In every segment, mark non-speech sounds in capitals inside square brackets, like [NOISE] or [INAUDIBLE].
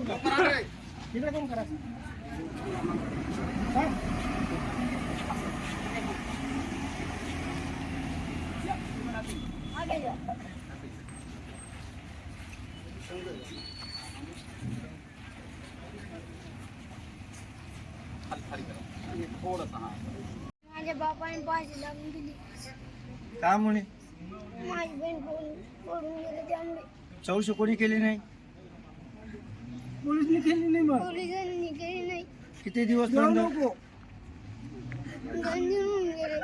आज आज दोन करा तिकडे दोन करा हा? माझ्या बापाने भाजी लागून दिली का म्हणे माझी बहीण पळून पळून गेले त्यामुळे चौशी कोणी केली नाही पोलिसनी केली नाही मग. पोलिसांनी केली नाही. किती दिवस जाऊ बंद नको. गंजीर होऊन गेले.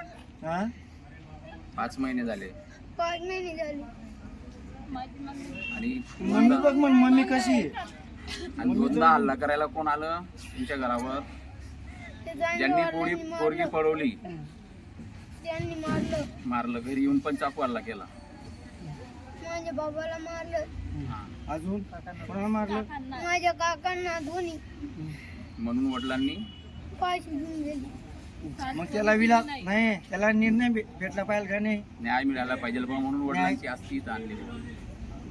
हा? पाच महिने झाले. पाच महिने झाले. आणि मम्मी बघ म्हण मम्मी कशी आहे? आणि दोनदा हल्ला करायला कोण आलं? तुमच्या घरावर. ते ज्यांनी वडिलांनी पोरगी मारलं. पळवली. त्यांनी मारलं. मारलं. घरी येऊन पण चाकू हल्ला केला. माझ्या बाबाला मारलं. हा. अजून कोणाला मारलं? माझ्या काकांना दोन्ही म्हणून वडिलांनी? गेली. मग त्याला विला नाही त्याला निर्णय भे- भेटला पाहिजे का नाही? न्याय मिळाला पाहिजे बा म्हणून वडिलांची आस्ती इथं आणलेली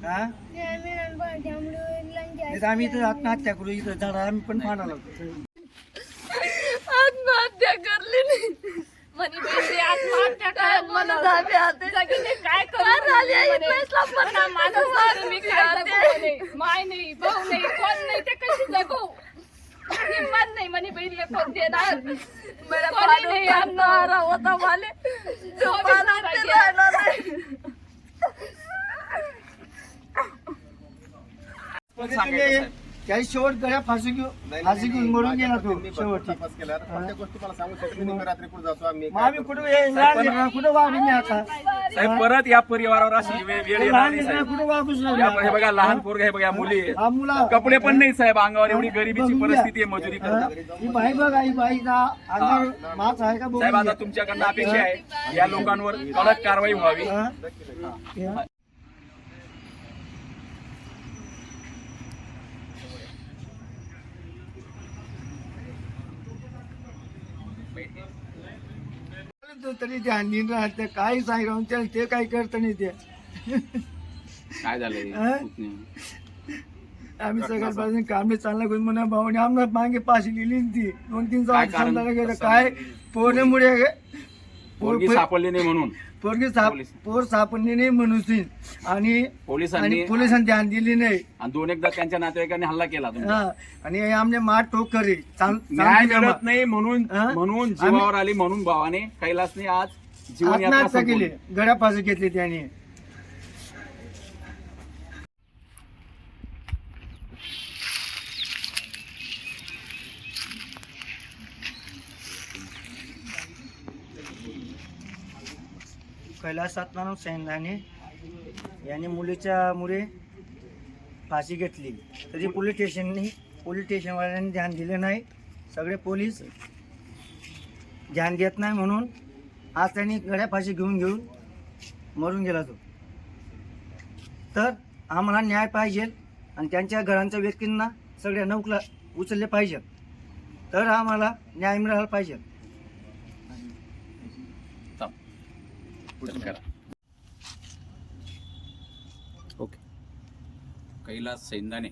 हा न्याय मिळाला पाहिजे त्यामुळे वडिलांची नाही तर आम्ही इथं आत्महत्या करू इथं झाडा आम्ही पण लावतो आत्महत्या करली नाही. म्हणे आत्महत्या काय [LAUGHS] म्हणत काय करू? म्हणे. म्हणा, माझं सारं मी काय जगू म्हणे. माय नाही भाऊ नाही कोण नाही ते कशी जगू? हिंमत नाही म्हणे बहिणीला कोण देणार? कोणी नाही आणणार. होता माले. पण सांगायचं साहेब. त्याही शेवट गळ्या फाशी घेऊन फाशी घेऊन मरून गेला तो शेवटी तपास केला प्रत्येक गोष्ट मला सांगू शकतो मी रात्री कुठे जातो आम्ही मग आम्ही कुठं वागू मी आता साहेब परत या परिवारावर अशी वेळ वेळ येणार लहान नाही लेकरं साहेब कुठं वागूच या- हे बघा लहान पोरग हे बघा मुली आहेत. हा मुला कपडे पण नाही साहेब अंगावर एवढी गरिबीची. परिस्थिती आहे मजुरी? करतात ही बाई बघा ही बाईचा अंगावर माच आहे का बघून साहेब आता घ्या. तुमच्याकडनं अपेक्षा आहे या लोकांवर कडक कारवाई व्हावी हा? हा? तरी ते राहते काही त्याला ते काही करत नाही ते काय झालंय हा? आम्ही सगळ्यापासून कामे चालला करून म्हणा भाऊने आम्हाला मागे पाशी लिहिली ती दोन तीन काय कसं? काय पोरण्यामुळे पोरगी सापडली नाही म्हणून पोरगी साप पोलीस. पोर सापडली नाही म्हणून. आणि पोलिसांनी आणि पोलिसांनी ध्यान दिली नाही आणि दोन एकदा त्यांच्या नातेवाईकांनी हल्ला केला तुमच्या हा आणि हे आमने मार टोक करे न्याय जमा. मिळत नाही म्हणून हा? म्हणून जीवावर आली म्हणून भावाने कैलासने आज जीवन यात्रा आत्महत्या केली संपवली. घेतली त्याने कैलास सत्नारायण सैन्याने याने मुलीच्या मुळे फाशी घेतली. तरी पोलीस स्टेशननी पोलीस स्टेशनवाल्यांनी ध्यान दिले नाही. सगळे पोलीस ध्यान देत नाही म्हणून आज त्यांनी गड्या फाशी घेऊन घेऊन मरून गेला तो. तर आम्हाला न्याय पाहिजे आणि त्यांच्या घरांच्या व्यक्तींना सगळ्या नौकला उचलले पाहिजे तर आम्हाला न्याय मिळाला पाहिजे. ओके कैलास सैंदाने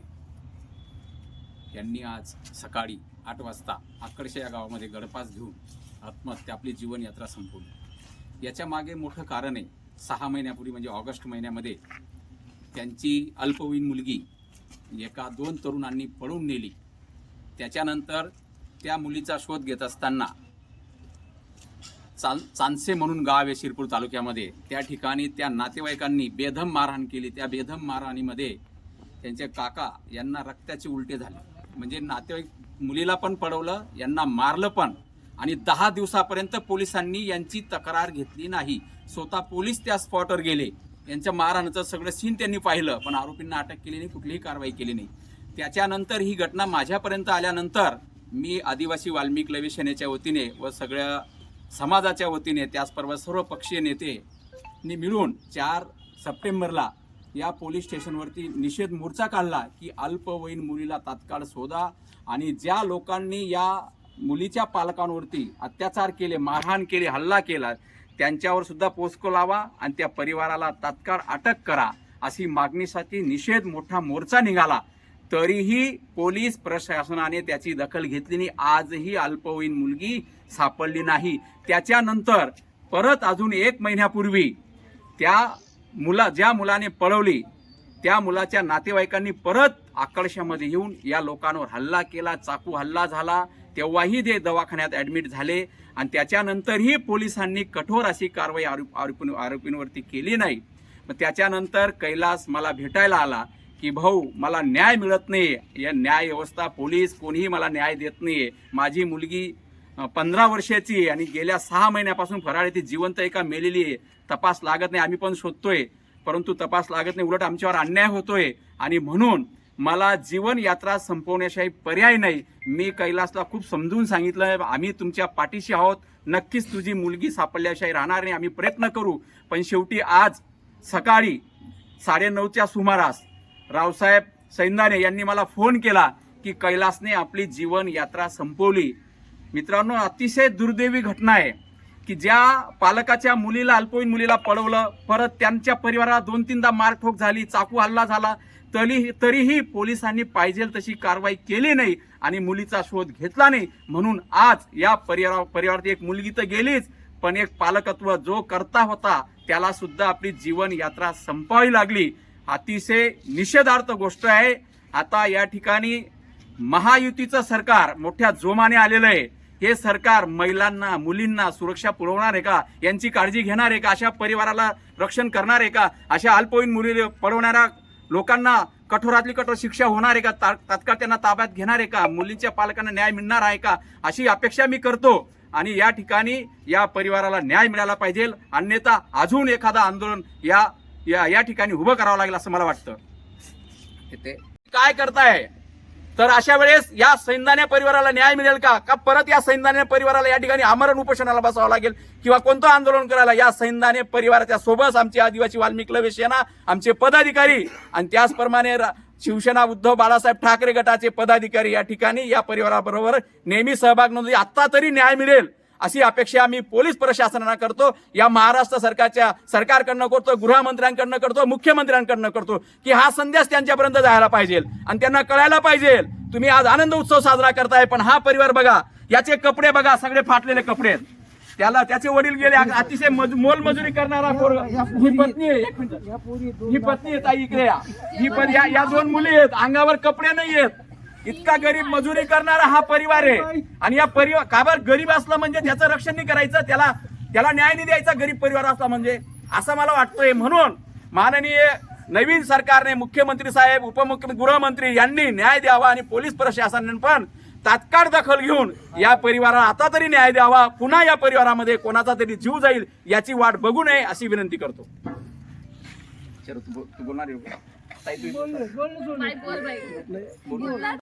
यांनी आज सकाळी आठ वाजता आकर्ष या गावामध्ये गडपास घेऊन आत्महत्या आपली जीवनयात्रा संपवली. याच्या मागे मोठं कारण आहे सहा महिन्यापूर्वी म्हणजे ऑगस्ट महिन्यामध्ये त्यांची अल्पवयीन मुलगी एका दोन तरुणांनी पळून नेली. त्याच्यानंतर त्या मुलीचा शोध घेत असताना चाल चांदसे म्हणून गाव आहे शिरपूर तालुक्यामध्ये. त्या ठिकाणी त्या नातेवाईकांनी बेधम मारहाण केली. त्या बेधम मारहाणीमध्ये त्यांचे काका यांना रक्ताचे उलटे झाले. म्हणजे नातेवाईक मुलीला पण पडवलं यांना मारलं पण आणि दहा दिवसापर्यंत पोलिसांनी यांची तक्रार घेतली नाही. स्वतः पोलीस त्या स्पॉटवर गेले. यांच्या मारहाणाचं सगळं सीन त्यांनी पाहिलं पण आरोपींना अटक केली नाही कुठलीही कारवाई केली नाही. त्याच्यानंतर ही घटना माझ्यापर्यंत आल्यानंतर मी आदिवासी वाल्मिक लवी सेनेच्या वतीने व सगळ्या समाजाच्या वतीने त्याचबरोबर सर्व पक्षीय नेते मिळून चार सप्टेंबरला या पोलीस स्टेशनवरती निषेध मोर्चा काढला की अल्पवयीन मुलीला तात्काळ शोधा आणि ज्या लोकांनी या मुलीच्या पालकांवरती अत्याचार केले मारहाण केली हल्ला केला त्यांच्यावर सुद्धा पोस्को लावा आणि त्या परिवाराला तात्काळ अटक करा अशी मागणीसाठी निषेध मोठा मोर्चा निघाला. तरीही पोलीस प्रशासनाने त्याची दखल घेतली नाही. आजही अल्पवयीन मुलगी सापडली नाही. त्याच्यानंतर परत अजून एक महिन्यापूर्वी त्या मुला ज्या मुलाने पळवली त्या मुलाच्या नातेवाईकांनी परत आकर्षामध्ये येऊन या लोकांवर हल्ला केला चाकू हल्ला झाला. तेव्हाही ते दवाखान्यात ॲडमिट झाले आणि त्याच्यानंतरही पोलिसांनी कठोर अशी कारवाई आरोप आरोपी आरोपींवरती केली नाही. मग त्याच्यानंतर कैलास मला भेटायला आला. की भाऊ मला न्याय मिळत नाही. या न्याय व्यवस्था पोलीस कोणीही मला न्याय देत नाही. माझी मुलगी पंधरा वर्षाची आहे आणि गेल्या सहा महिन्यापासून फराळ ती जिवंत एका मेलेली आहे तपास लागत नाही. आम्ही पण शोधतोय. परंतु तपास लागत नाही. उलट आमच्यावर अन्याय होतोय. आणि म्हणून मला जीवन यात्रा संपवण्याशिवाय पर्याय नाही. मी कैलासला खूप समजून सांगितलं आम्ही तुमच्या पाठीशी आहोत. नक्कीच तुझी मुलगी सापडल्याशिवाय राहणार नाही. आम्ही प्रयत्न करू. पण शेवटी आज सकाळी साडेनऊच्या सुमारास रावसाहेब सैंदाने यांनी मला फोन केला की कैलासने आपली जीवन यात्रा संपवली. मित्रांनो अतिशय दुर्दैवी घटना आहे की ज्या पालकाच्या मुलीला अल्पवयीन मुलीला पळवलं परत त्यांच्या परिवाराला दोन तीनदा मारठोक झाली चाकू हल्ला झाला तरी तरीही पोलिसांनी पाहिजे तशी कारवाई केली नाही आणि मुलीचा शोध घेतला नाही. म्हणून आज या परिवारा परिवारात एक मुलगी तर गेलीच पण एक पालकत्व जो करता होता त्याला सुद्धा आपली जीवन यात्रा संपावी लागली. अतिशय निषेधार्थ गोष्ट आहे. आता या ठिकाणी महायुतीचं सरकार मोठ्या जोमाने आलेलं आहे. हे सरकार महिलांना मुलींना सुरक्षा पुरवणार आहे का? यांची काळजी घेणार आहे का? अशा परिवाराला रक्षण करणार आहे का? अशा अल्पवयीन मुली पळवणाऱ्या लोकांना कठोरातली कठोर शिक्षा होणार आहे का? ता- तात्काळ त्यांना ताब्यात घेणार आहे का? मुलींच्या पालकांना न्याय मिळणार आहे का? अशी अपेक्षा मी करतो. आणि या ठिकाणी या परिवाराला न्याय मिळाला पाहिजे. अन्यथा अजून एखादा आंदोलन या या या ठिकाणी उभं करावं लागेल असं मला वाटतं. काय करताय? तर अशा वेळेस या सैन्याने परिवाराला न्याय मिळेल का? का परत या सैन्याने परिवाराला या ठिकाणी आमरण उपोषणाला बसावं लागेल? किंवा कोणतं आंदोलन करायला या सैन्याने परिवाराच्या सोबत आमचे आदिवासी वाल्मिक लवे सेना आमचे पदाधिकारी आणि त्याचप्रमाणे शिवसेना उद्धव बाळासाहेब ठाकरे गटाचे पदाधिकारी या ठिकाणी या परिवाराबरोबर नेहमी सहभाग नोंदवली आता तरी न्याय मिळेल. अशी अपेक्षा आम्ही पोलीस प्रशासनाला करतो. या महाराष्ट्र सरकारच्या सरकारकडनं करतो गृहमंत्र्यांकडनं करतो मुख्यमंत्र्यांकडनं करतो की हा संदेश त्यांच्यापर्यंत जायला पाहिजे. आणि त्यांना कळायला पाहिजे. तुम्ही आज आनंद उत्सव साजरा करताय पण हा परिवार बघा याचे कपडे बघा सगळे फाटलेले कपडे आहेत. त्याला त्याचे वडील गेले अतिशय मज- मोलमजुरी करणारा. ही पत्नी ही पत्नी आहे ताई इकडे ही या दोन मुली आहेत. अंगावर कपडे नाही आहेत इतका गरीब मजुरी करणारा हा परिवार आहे. आणि या परिवार का बरं गरीब असलं म्हणजे त्याचं रक्षण नाही करायचं त्याला त्याला न्याय नाही द्यायचा गरीब परिवार असला म्हणजे. असं मला वाटतंय. म्हणून माननीय नवीन सरकारने मुख्यमंत्री साहेब उपमुख्यमंत्री गृहमंत्री यांनी न्याय द्यावा आणि पोलीस प्रशासनाने पण तात्काळ दखल घेऊन या परिवाराला आता तरी न्याय द्यावा. पुन्हा या परिवारामध्ये कोणाचा तरी जीव जाईल याची वाट बघू नये अशी विनंती करतो. बोलणार?